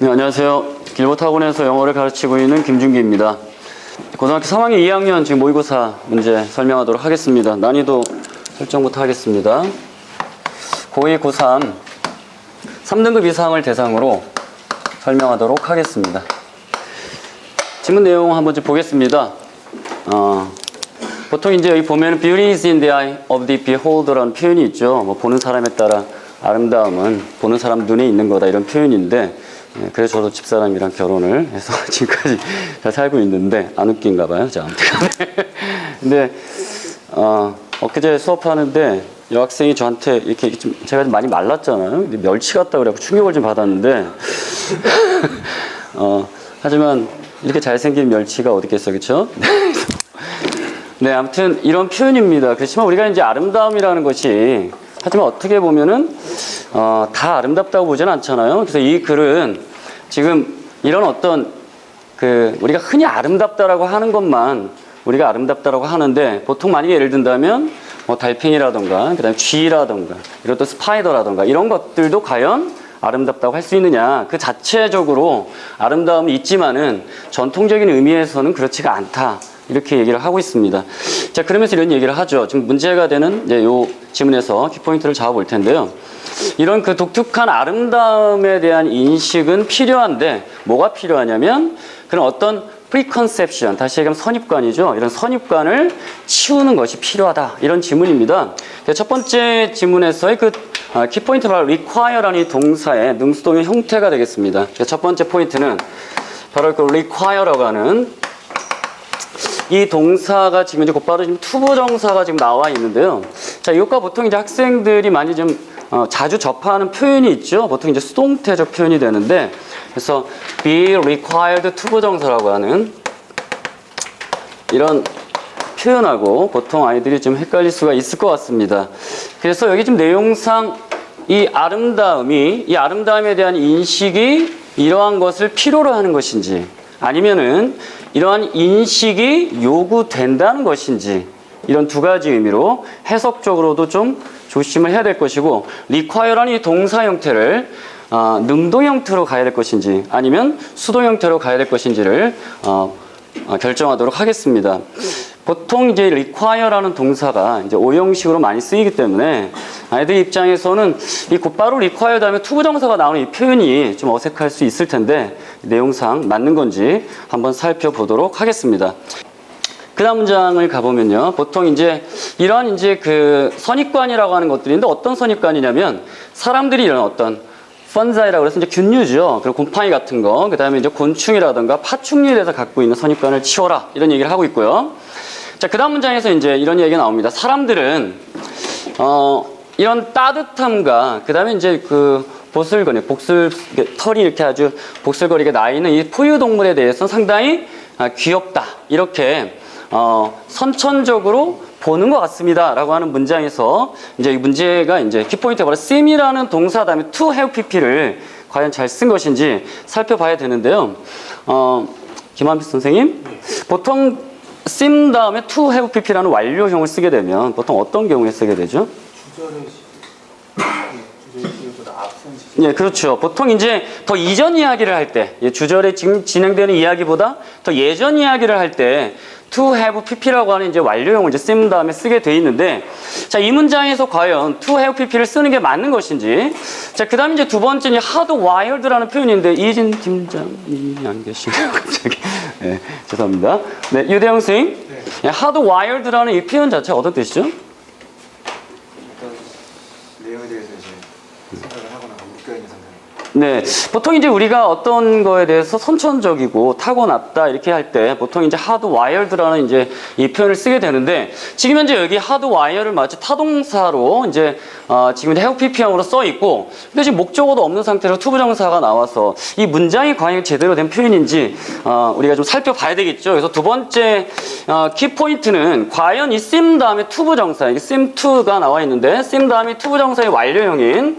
네, 안녕하세요. 길버트 학원에서 영어를 가르치고 있는 김준기입니다. 고등학교 3학년 2학년 지금 모의고사 문제 설명하도록 하겠습니다. 난이도 설정부터 하겠습니다. 고2, 고3 3등급 이상을 대상으로 설명하도록 하겠습니다. 지문 내용 한번 좀 보겠습니다. 어, 보통 이제 여기 보면 beauty is in the eye of the beholder라는 표현이 있죠. 뭐 보는 사람에 따라 아름다움은 보는 사람 눈에 있는 거다 이런 표현인데 예, 그래서 저도 집사람이랑 결혼을 해서 지금까지 잘 살고 있는데 안 웃긴가 봐요. 자, 근데 어, 엊그제 수업하는데 여학생이 저한테 이렇게 좀 제가 좀 많이 말랐잖아요. 멸치 같다 그래갖고 충격을 좀 받았는데 어, 하지만 이렇게 잘생긴 멸치가 어디 있겠어, 그렇죠? 네, 아무튼 이런 표현입니다. 그렇지만 우리가 이제 아름다움이라는 것이 하지만 어떻게 보면은 어, 다 아름답다고 보지는 않잖아요. 그래서 이 글은 지금 이런 어떤 그 우리가 흔히 아름답다라고 하는 것만 우리가 아름답다라고 하는데 보통 만약에 예를 든다면 뭐 달팽이라던가 그다음에 쥐라던가 이런 또 스파이더라던가 이런 것들도 과연 아름답다고 할 수 있느냐 그 자체적으로 아름다움이 있지만은 전통적인 의미에서는 그렇지가 않다 이렇게 얘기를 하고 있습니다. 자 그러면서 이런 얘기를 하죠. 지금 문제가 되는 이제 요 지문에서 키포인트를 잡아볼 텐데요. 이런 그 독특한 아름다움에 대한 인식은 필요한데 뭐가 필요하냐면 그런 어떤 preconception 다시 얘기하면 선입관이죠. 이런 선입관을 치우는 것이 필요하다. 이런 지문입니다. 첫 번째 지문에서의 그 아, 키포인트 바로 require라는 이 동사의 능수동의 형태가 되겠습니다. 첫 번째 포인트는 바로 그 require라고 하는 이 동사가 지금 이제 곧바로 지금 투부정사가 지금 나와 있는데요. 자, 이것과 보통 이제 학생들이 많이 좀 어, 자주 접하는 표현이 있죠. 보통 이제 수동태적 표현이 되는데, 그래서 be required 투부정사라고 하는 이런 표현하고 보통 아이들이 좀 헷갈릴 수가 있을 것 같습니다. 그래서 여기 지금 내용상 이 아름다움이 이 아름다움에 대한 인식이 이러한 것을 필요로 하는 것인지 아니면은 이러한 인식이 요구된다는 것인지 이런 두 가지 의미로 해석적으로도 좀 조심을 해야 될 것이고 require라는 이 동사 형태를 어, 능동 형태로 가야 될 것인지 아니면 수동 형태로 가야 될 것인지를 어, 어, 결정하도록 하겠습니다. 보통 이제 require라는 동사가 이제 오형식으로 많이 쓰이기 때문에 아이들 입장에서는 이 곧바로 require 다음에 투부정사가 나오는 이 표현이 좀 어색할 수 있을 텐데 내용상 맞는 건지 한번 살펴보도록 하겠습니다. 그 다음 문장을 가보면요. 보통 이제 이러한 이제 그 선입관이라고 하는 것들인데 어떤 선입관이냐면 사람들이 이런 어떤 펀자이라고 해서 이제 균류죠. 그리고 곰팡이 같은 거, 그 다음에 이제 곤충이라든가 파충류에 대해서 갖고 있는 선입관을 치워라. 이런 얘기를 하고 있고요. 자, 그 다음 문장에서 이제 이런 얘기가 나옵니다. 사람들은, 어, 이런 따뜻함과, 그 다음에 이제 그 보슬거리, 복슬, 털이 이렇게 아주 복슬거리게 나 있는 이 포유동물에 대해서 상당히 아, 귀엽다. 이렇게, 어, 선천적으로 보는 것 같습니다. 라고 하는 문장에서 이제 이 문제가 이제 키포인트가 바로 seem이라는 동사 다음에 to have pp를 과연 잘 쓴 것인지 살펴봐야 되는데요. 어, 김한빛 선생님, 보통 seem 다음에 to have pp라는 완료형을 쓰게 되면 보통 어떤 경우에 쓰게 되죠? 주절의 시, 주절의 시보다 앞선 시. 예, 그렇죠. 보통 이제 더 이전 이야기를 할 때, 예, 주절에 지금 진행되는 이야기보다 더 예전 이야기를 할 때, to have pp라고 하는 이제 완료형을 이제 쓴 다음에 쓰게 돼 있는데, 자, 이 문장에서 과연 to have pp를 쓰는 게 맞는 것인지, 자, 그 다음 이제 두 번째 는 hardwired라는 표현인데, 이진 팀장님이 안 계시네요, 갑자기. 예, 죄송합니다. 네, 유대영 선생님. 예, hardwired라는 이 표현 자체가 어떤 뜻이죠? 어떤 내용에 대해서 이제 네, 보통 이제 우리가 어떤 거에 대해서 선천적이고 타고났다 이렇게 할 때 보통 이제 hardwired라는 이제 이 표현을 쓰게 되는데 지금 현재 여기 hardwire를 마치 타동사로 이제 어, 지금 have pp형으로 써 있고 근데 지금 목적어도 없는 상태로 투부정사가 나와서 이 문장이 과연 제대로 된 표현인지 어, 우리가 좀 살펴봐야 되겠죠. 그래서 두 번째 어, 키포인트는 과연 이 sim 다음에 투부정사 이게 sim to가 나와 있는데 sim 다음에 투부정사의 완료형인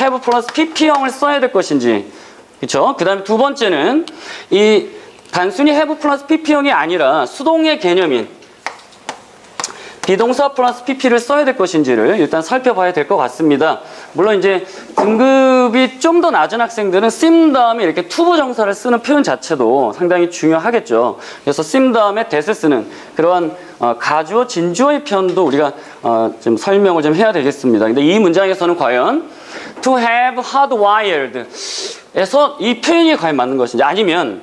have 플러스 pp형을 써야 될 것인지 그렇죠? 그 다음에 두 번째는 이 단순히 have 플러스 pp형이 아니라 수동의 개념인 비동사 플러스 PP를 써야 될 것인지를 일단 살펴봐야 될 것 같습니다. 물론 이제 등급이 좀 더 낮은 학생들은 sim 다음에 이렇게 투부 정사를 쓰는 표현 자체도 상당히 중요하겠죠. 그래서 sim 다음에 that을 쓰는 그러한 어, 가주어 진주어의 표현도 우리가 어, 좀 설명을 좀 해야 되겠습니다. 근데 이 문장에서는 과연 to have hardwired 에서 이 표현이 과연 맞는 것인지 아니면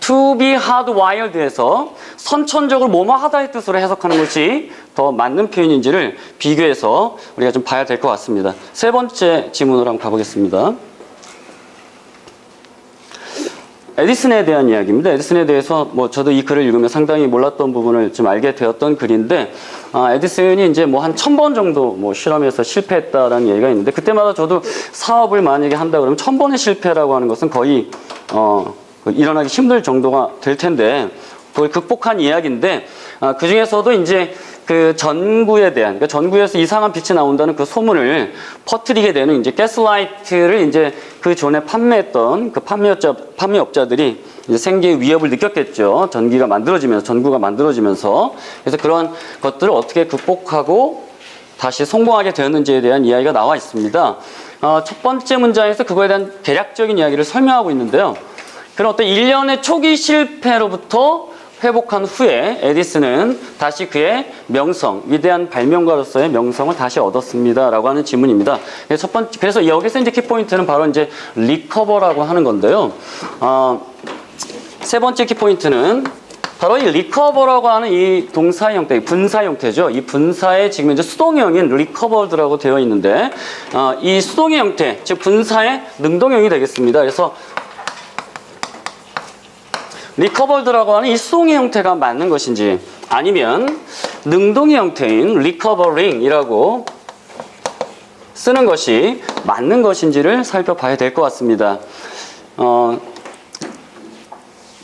to be hardwired에서 선천적으로 뭐뭐 하다의 뜻으로 해석하는 것이 더 맞는 표현인지를 비교해서 우리가 좀 봐야 될 것 같습니다. 세 번째 지문으로 한번 가보겠습니다. 에디슨에 대한 이야기입니다. 에디슨에 대해서 뭐 저도 이 글을 읽으면 상당히 몰랐던 부분을 좀 알게 되었던 글인데 아, 에디슨이 이제 뭐 한 천 번 정도 뭐 실험에서 실패했다라는 얘기가 있는데 그때마다 저도 사업을 만약에 한다 그러면 천 번의 실패라고 하는 것은 거의 어, 일어나기 힘들 정도가 될 텐데 그걸 극복한 이야기인데 아, 그 중에서도 이제 그 전구에 대한 그러니까 전구에서 이상한 빛이 나온다는 그 소문을 퍼뜨리게 되는 이제 가스라이트를 이제 그 전에 판매했던 그 판매업자 판매업자들이 이제 생계의 위협을 느꼈겠죠. 전기가 만들어지면서 전구가 만들어지면서 그래서 그런 것들을 어떻게 극복하고 다시 성공하게 되었는지에 대한 이야기가 나와 있습니다. 어, 첫 번째 문장에서 그거에 대한 대략적인 이야기를 설명하고 있는데요. 그런 어떤 일련의 초기 실패로부터 회복한 후에 에디슨은 다시 그의 명성, 위대한 발명가로서의 명성을 다시 얻었습니다라고 하는 질문입니다. 그래서 첫 번째, 그래서 여기서 이제 키포인트는 바로 이제 리커버라고 하는 건데요. 어, 세 번째 키포인트는 바로 이 리커버라고 하는 이 동사 형태, 분사 형태죠. 이 분사의 지금 이제 수동형인 리커버드라고 되어 있는데, 어, 이 수동의 형태, 즉 분사의 능동형이 되겠습니다. 그래서 리커버드라고 하는 이 수동의 형태가 맞는 것인지 아니면 능동의 형태인 리커버링이라고 쓰는 것이 맞는 것인지를 살펴봐야 될 것 같습니다. 어,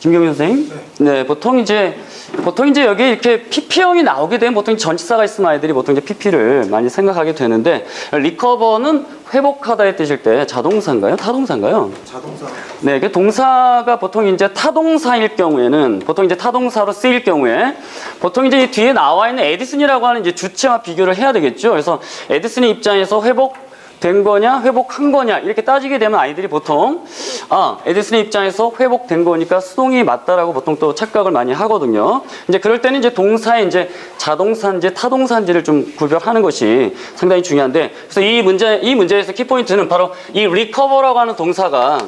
김경민 선생님? 네, 보통 이제 보통 이제 여기 이렇게 PP형이 나오게 되면 보통 전치사가 있으면 아이들이 보통 이제 PP를 많이 생각하게 되는데 리커버는 회복하다의 뜻일 때 자동사인가요? 타동사인가요? 자동사 네, 그 동사가 보통 이제 타동사일 경우에는 보통 이제 타동사로 쓰일 경우에 보통 이제 이 뒤에 나와 있는 에디슨이라고 하는 이제 주체와 비교를 해야 되겠죠. 그래서 에디슨의 입장에서 회복 된 거냐, 회복한 거냐 이렇게 따지게 되면 아이들이 보통 아 에디슨의 입장에서 회복된 거니까 수동이 맞다라고 보통 또 착각을 많이 하거든요. 이제 그럴 때는 이제 동사의 이제 자동사인지 타동사인지를 좀 구별하는 것이 상당히 중요한데 그래서 이 문제 이 문제에서 키포인트는 바로 이 리커버라고 하는 동사가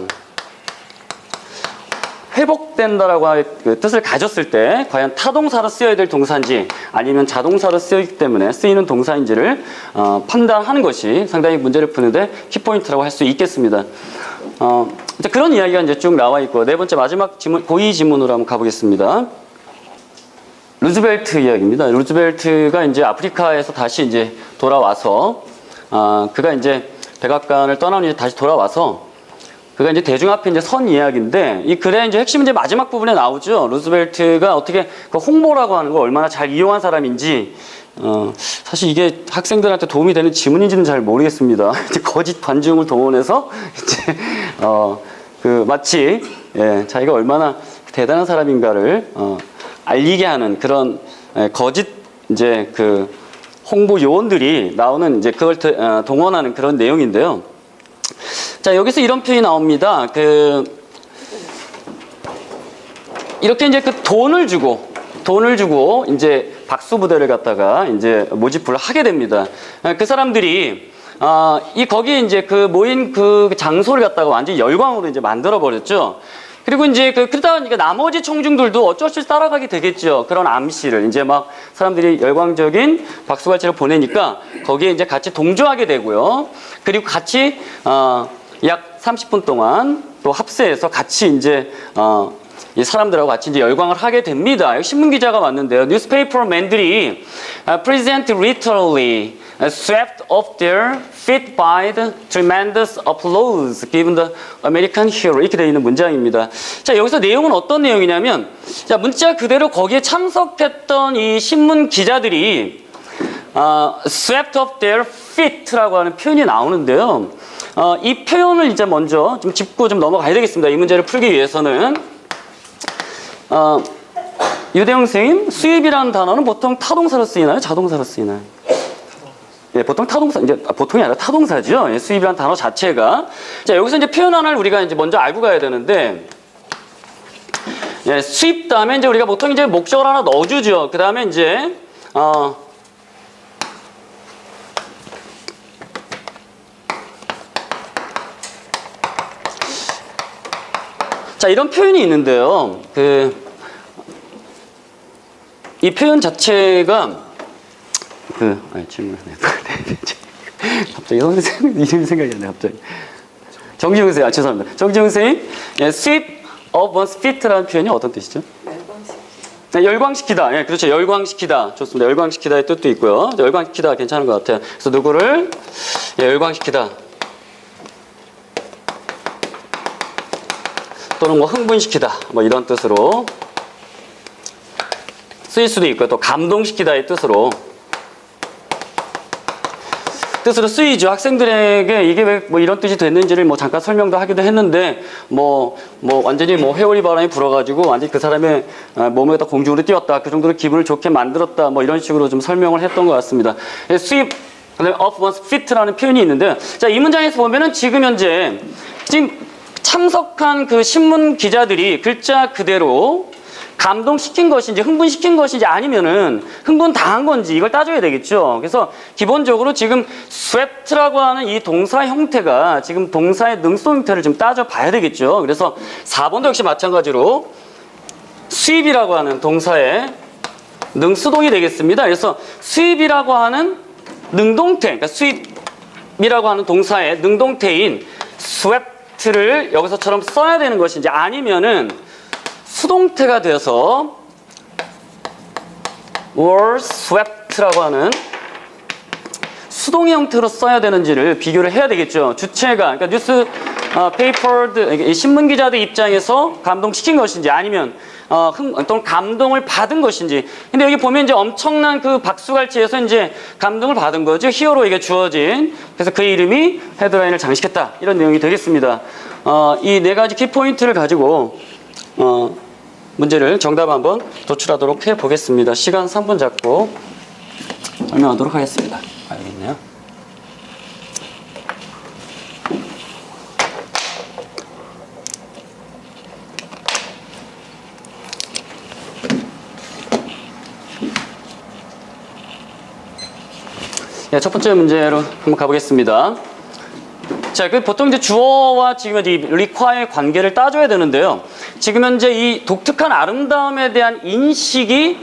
회복된다라고 할 그 뜻을 가졌을 때 과연 타동사로 쓰여야 될 동사인지 아니면 자동사로 쓰이기 때문에 쓰이는 동사인지를 어, 판단하는 것이 상당히 문제를 푸는데 키포인트라고 할 수 있겠습니다. 어, 이제 그런 이야기가 이제 쭉 나와 있고 네 번째 마지막 지문 고의 지문으로 한번 가보겠습니다. 루즈벨트 이야기입니다. 루즈벨트가 이제 아프리카에서 다시 이제 돌아와서 아, 그가 이제 백악관을 떠난 후에 다시 돌아와서 그가 이제 대중 앞에 이제 선 이야기인데 이 글의 이제 핵심 이제 마지막 부분에 나오죠. 루즈벨트가 어떻게 그 홍보라고 하는 거 얼마나 잘 이용한 사람인지 어, 사실 이게 학생들한테 도움이 되는 지문인지는 잘 모르겠습니다. 이제 거짓 관중을 동원해서 이제 어, 그 마치 예, 자기가 얼마나 대단한 사람인가를 어, 알리게 하는 그런 예, 거짓 이제 그 홍보 요원들이 나오는 이제 그걸 더- 어, 동원하는 그런 내용인데요. 자, 여기서 이런 표현이 나옵니다. 그, 이렇게 이제 그 돈을 주고, 돈을 주고, 이제 박수부대를 갖다가 이제 모집을 하게 됩니다. 그 사람들이, 아, 이, 거기에 이제 그 모인 그 장소를 갖다가 완전히 열광으로 이제 만들어버렸죠. 그리고 이제 그, 그러다가 이제 나머지 청중들도 어쩔 수 없이 따라가게 되겠죠. 그런 암시를. 이제 막 사람들이 열광적인 박수갈채를 보내니까 거기에 이제 같이 동조하게 되고요. 그리고 같이, 어, 약 30분 동안 또 합세해서 같이 이제, 어, 이 사람들하고 같이 이제 열광을 하게 됩니다. 신문 기자가 왔는데요. 뉴스페이퍼맨들이 uh, present literally swept off their feet by the tremendous applause given the American hero 이렇게 되어 있는 문장입니다. 자 여기서 내용은 어떤 내용이냐면 자 문자 그대로 거기에 참석했던 이 신문 기자들이 어, swept off their feet라고 하는 표현이 나오는데요. 어, 이 표현을 이제 먼저 좀 짚고 좀 넘어가야 되겠습니다. 이 문제를 풀기 위해서는 어, 유대영 선생님, 수입이라는 단어는 보통 타동사로 쓰이나요? 자동사로 쓰이나요? 예, 보통 타동사, 이제, 아, 보통이 아니라 타동사죠. 예, 수입이라는 단어 자체가. 자, 여기서 이제 표현 하나를 우리가 이제 먼저 알고 가야 되는데, 예, 수입 다음에 이제 우리가 보통 이제 목적을 하나 넣어주죠. 그 다음에 이제, 어, 자, 이런 표현이 있는데요. 그, 이 표현 자체가, 그, 아니, 질문을 해야 돼. 갑자기 선생님 이름 생각이 안 나요, 갑자기. 정지훈 선생님, 아, 죄송합니다. 정지훈 선생님, 예, sweep of one's feet라는 표현이 어떤 뜻이죠? 네, 열광시키다. 예, 그렇죠. 열광시키다. 좋습니다. 열광시키다의 뜻도 있고요. 열광시키다 괜찮은 것 같아요. 그래서 누구를 예, 열광시키다. 또는 뭐 흥분시키다. 뭐 이런 뜻으로 쓰일 수도 있고 또 감동시키다의 뜻으로 뜻으로 쓰이죠. 학생들에게 이게 왜 뭐 이런 뜻이 됐는지를 뭐 잠깐 설명도 하기도 했는데 뭐뭐 완전히 뭐 회오리 바람이 불어가지고 완전히 그 사람의 아, 몸에다 공중으로 띄웠다. 그 정도로 기분을 좋게 만들었다. 뭐 이런 식으로 좀 설명을 했던 것 같습니다. 예, 수입 그다음에 of one's fit라는 표현이 있는데 자 이 문장에서 보면은 지금 현재 지금 참석한 그 신문 기자들이 글자 그대로 감동시킨 것인지 흥분시킨 것인지 아니면은 흥분 당한 건지 이걸 따져야 되겠죠. 그래서 기본적으로 지금 sweat라고 하는 이 동사 형태가 지금 동사의 능성 형태를 좀 따져 봐야 되겠죠. 그래서 4번도 역시 마찬가지로 수입이라고 하는 동사의 능수동이 되겠습니다. 그래서 수입이라고 하는 능동태, 그러니까 수입이라고 하는 동사의 능동태인 sweat를 여기서처럼 써야 되는 것인지 아니면은 수동태가 되어서 were swept,라고 하는 수동의 형태로 써야 되는지를 비교를 해야 되겠죠. 주체가 그러니까 뉴스 어, 페이퍼드 이 신문 기자들 입장에서 감동시킨 것인지 아니면 어, 흥, 또는 감동을 받은 것인지. 근데 여기 보면 이제 엄청난 그 박수갈채에서 이제 감동을 받은 거죠. 히어로에게 주어진. 그래서 그 이름이 헤드라인을 장식했다. 이런 내용이 되겠습니다. 어, 이 네 가지 키포인트를 가지고 어, 문제를 정답 한번 도출하도록 해 보겠습니다. 시간 3분 잡고 설명하도록 하겠습니다. 알겠네요. 네, 첫 번째 문제로 한번 가보겠습니다. 자, 그 보통 이제 주어와 지금 이 리콰의 관계를 따져야 되는데요. 지금 현재 이 독특한 아름다움에 대한 인식이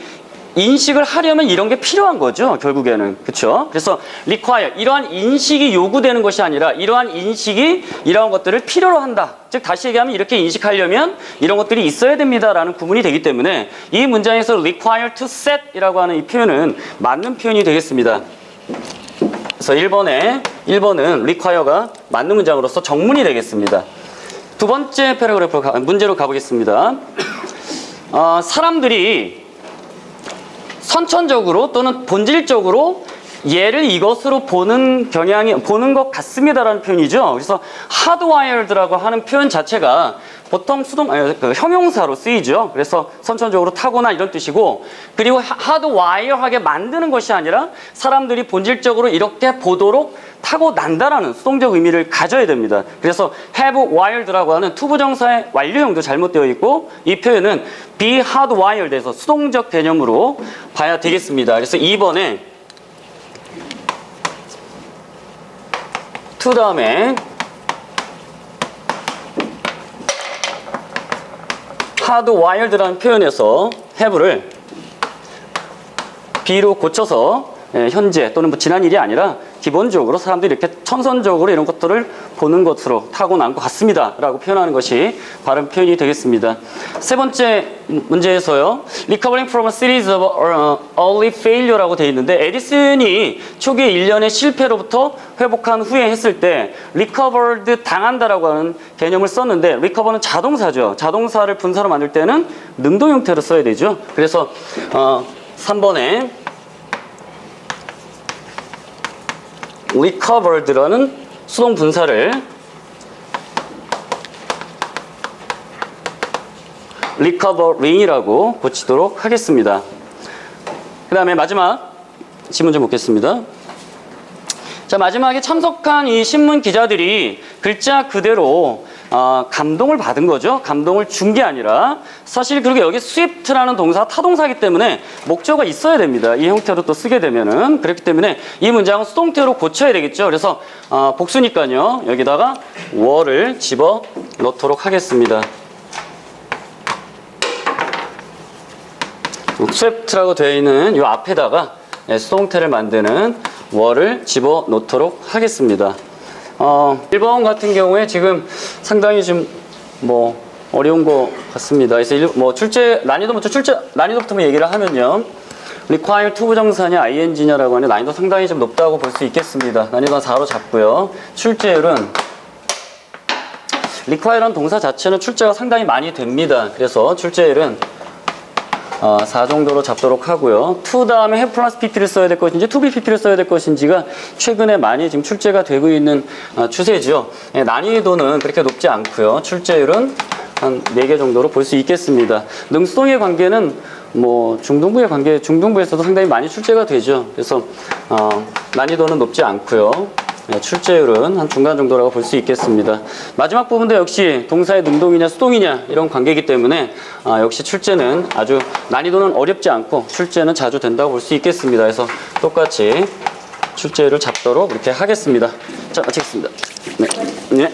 인식을 하려면 이런 게 필요한 거죠. 결국에는 그렇죠. 그래서 require 이러한 인식이 요구되는 것이 아니라 이러한 인식이 이러한 것들을 필요로 한다. 즉 다시 얘기하면 이렇게 인식하려면 이런 것들이 있어야 됩니다라는 구문이 되기 때문에 이 문장에서 require to set이라고 하는 이 표현은 맞는 표현이 되겠습니다. 그래서 1번에 1번은 require가 맞는 문장으로서 정문이 되겠습니다. 두 번째 패러그래프로 가- 문제로 가보겠습니다. 어, 사람들이 선천적으로 또는 본질적으로 얘를 이것으로 보는 경향이 보는 것 같습니다라는 표현이죠. 그래서 hardwired라고 하는 표현 자체가 보통 수동 아니, 그 형용사로 쓰이죠. 그래서 선천적으로 타고난 이런 뜻이고 그리고 hardwire하게 만드는 것이 아니라 사람들이 본질적으로 이렇게 보도록 타고 난다라는 수동적 의미를 가져야 됩니다. 그래서 have wired라고 하는 투부정사의 완료형도 잘못되어 있고 이 표현은 be hardwired에서 수동적 개념으로 봐야 되겠습니다. 그래서 2번에 to 다음에 hardwired라는 표현에서 have를 be로 고쳐서 예, 현재 또는 뭐 지난 일이 아니라 기본적으로 사람들이 이렇게 천선적으로 이런 것들을 보는 것으로 타고난 것 같습니다. 라고 표현하는 것이 바른 표현이 되겠습니다. 세 번째 문제에서요. Recovering from a series of uh, early failure라고 되어 있는데 에디슨이 초기 일련의 실패로부터 회복한 후에 했을 때 recovered 당한다라고 하는 개념을 썼는데 recover는 자동사죠. 자동사를 분사로 만들 때는 능동 형태로 써야 되죠. 그래서 어, 3번에 recovered라는 수동 분사를 recovering이라고 고치도록 하겠습니다. 그 다음에 마지막 질문 좀 보겠습니다. 자, 마지막에 참석한 이 신문 기자들이 글자 그대로 어, 감동을 받은 거죠. 감동을 준 게 아니라 사실 그리고 여기 스위프트라는 동사 타동사기 때문에 목적어가 있어야 됩니다. 이 형태로 또 쓰게 되면은 그렇기 때문에 이 문장은 수동태로 고쳐야 되겠죠. 그래서 어, 복수니까요. 여기다가 were를 집어 넣도록 하겠습니다. 스위프트라고 되어 있는 이 앞에다가 예, 수동태를 만드는 월을 집어 넣도록 하겠습니다. 어, 1번 같은 경우에 지금 상당히 좀뭐 어려운 것 같습니다. 그래서 일- 뭐 출제 난이도 먼저 출제 난이도부터 뭐 얘기를 하면요. require to 부정사냐 ing냐라고 하는 난이도 상당히 좀 높다고 볼 수 있겠습니다. 난이도 한 4로 잡고요. 출제율은 require라는 동사 자체는 출제가 상당히 많이 됩니다. 그래서 출제율은 어, 4 정도로 잡도록 하고요. to 다음에 have 플러스 pp를 써야 될 것인지 to be pp를 써야 될 것인지가 최근에 많이 지금 출제가 되고 있는 어, 추세죠. 예, 난이도는 그렇게 높지 않고요. 출제율은 한 4개 정도로 볼 수 있겠습니다. 능수동의 관계는 뭐 중등부의 관계, 중등부에서도 상당히 많이 출제가 되죠. 그래서 어, 난이도는 높지 않고요. 네, 출제율은 한 중간 정도라고 볼 수 있겠습니다. 마지막 부분도 역시 동사의 능동이냐 수동이냐 이런 관계이기 때문에 아, 역시 출제는 아주 난이도는 어렵지 않고 출제는 자주 된다고 볼 수 있겠습니다. 그래서 똑같이 출제율을 잡도록 이렇게 하겠습니다. 자, 마치겠습니다. 네. 네.